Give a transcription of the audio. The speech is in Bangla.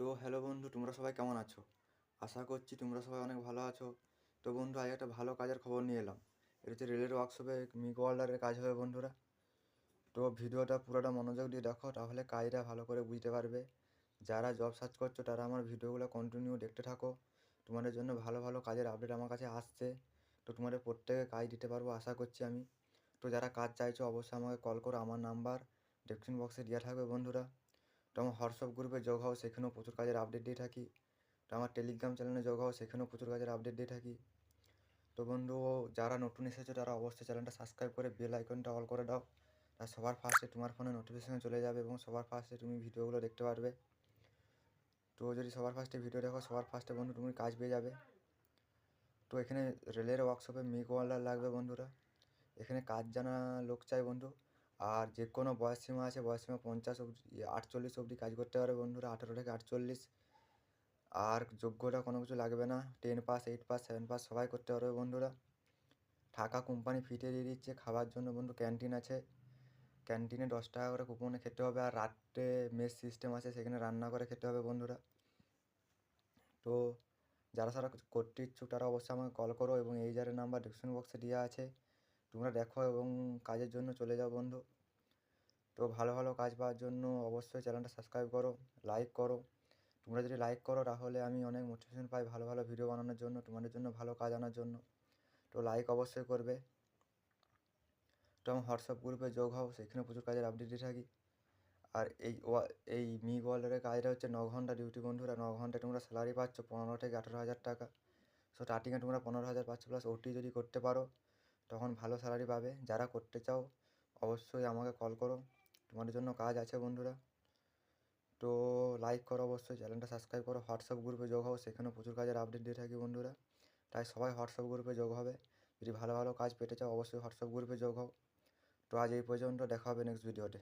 তো হ্যালো বন্ধু, তোমরা সবাই কেমন আছো? আশা করছি তোমরা সবাই অনেক ভালো আছো। তো বন্ধু, আজ একটা ভালো কাজের খবর নিয়ে এলাম। এটা হচ্ছে রেলের ওয়ার্কশপে মিগ ওয়ার্ল্ডারের কাজ হবে বন্ধুরা। তো ভিডিওটা পুরোটা মনোযোগ দিয়ে দেখো, তাহলে কাজটা ভালো করে বুঝতে পারবে। যারা জব সার্চ করছ, তারা আমার ভিডিওগুলো কন্টিনিউ দেখতে থাকো। তোমাদের জন্য ভালো ভালো কাজের আপডেট আমার কাছে আসছে। তো তোমাদের প্রত্যেকে কাজ দিতে পারব, আশা করছি আমি। তো যারা কাজ চাইছো, অবশ্যই আমাকে কল করো। আমার নাম্বার ডেসক্রিপশন বক্সে দেওয়া থাকবে বন্ধুরা। তো আমার হোয়াটসঅ্যাপ গ্রুপে যোগ হও, সেখানেও প্রচুর কাজের আপডেট দিয়ে থাকি। তো আমার টেলিগ্রাম চ্যানেলে যোগ হও, সেখানেও প্রচুর কাজের আপডেট দিয়ে থাকি। তো বন্ধু, যারা নতুন এসেছ, তারা অবশ্যই চ্যানেলটা সাবস্ক্রাইব করে বেল আইকনটা অল করে দাও। আর সবার ফার্স্টে তোমার ফোনে নোটিফিকেশান চলে যাবে এবং সবার ফার্স্টে তুমি ভিডিওগুলো দেখতে পারবে। তো যদি সবার ফার্স্টে ভিডিও দেখো, সবার ফার্স্টে বন্ধু তুমি কাজ পেয়ে যাবে। তো এখানে রেলের ওয়ার্কশপে মিগ ওয়ার্ল্ডার লাগবে বন্ধুরা। এখানে কাজ জানা লোক চাই বন্ধু। আর যে কোনো বয়স সীমা আছে, বয়স সীমা পঞ্চাশ অবধি আটচল্লিশ অবধি কাজ করতে পারবে বন্ধুরা, আঠেরো থেকে আটচল্লিশ। আর যোগ্যতা কোনো কিছু লাগবে না ten pass eight pass seven pass সবাই করতে পারবে বন্ধুরা। থাকা কোম্পানি ফিটে দিয়ে দিচ্ছে, খাবার জন্য বন্ধু ক্যান্টিন আছে। ক্যান্টিনে দশ টাকা করে কুপনে খেতে হবে আর রাত্রে মেস সিস্টেম আছে, সেখানে রান্না করে খেতে হবে বন্ধুরা। তো যারা সারা করতে ইচ্ছুক তারা অবশ্যই আমাকে কল করো এবং এই যারের নাম্বার ডিসক্রিপশন বক্সে দেওয়া আছে। তোমরা দেখো এবং কাজের জন্য চলে যাও বন্ধু। তো ভালো ভালো কাজ পাওয়ার জন্য অবশ্যই চ্যানেলটা সাবস্ক্রাইব করো লাইক করো। তোমরা যদি লাইক করো তাহলে আমি অনেক মোটিভেশন পাই ভালো ভালো ভিডিও বানানোর জন্য, তোমাদের জন্য ভালো কাজ আনার জন্য। তো লাইক অবশ্যই করবে। তো আমার হোয়াটসঅ্যাপ গ্রুপে যোগ হও, সেখানে প্রচুর কাজের আপডেট দিয়ে থাকি। আর এই এই মি ওয়ার্ল্ডের কাজটা হচ্ছে ন ঘণ্টা ডিউটি বন্ধুরা, ন ঘন্টায় তোমরা স্যালারি পাচ্ছ পনেরো থেকে আঠেরো হাজার টাকা। সো স্টার্টিংয়ে তোমরা পনেরো হাজার পাচ্ছ প্লাস ওটি যদি করতে পারো তখন ভালো স্যালারি পাবে। যারা করতে চাও, অবশ্যই আমাকে কল করো। তোমাদের জন্য কাজ আছে বন্ধুরা। তো লাইক করো অবশ্যই চ্যানেলটা সাবস্ক্রাইব করো। হোয়াটসঅ্যাপ গ্রুপে যোগ হও সেখানেও প্রচুর কাজের আপডেট দিয়ে থাকি বন্ধুরা। তাই সবাই হোয়াটসঅ্যাপ গ্রুপে যোগ হবে। যদি ভালো ভালো কাজ পেতে চাও, অবশ্যই হোয়াটসঅ্যাপ গ্রুপে যোগ হও। তো আজ এই পর্যন্ত, দেখা হবে নেক্সট ভিডিওতে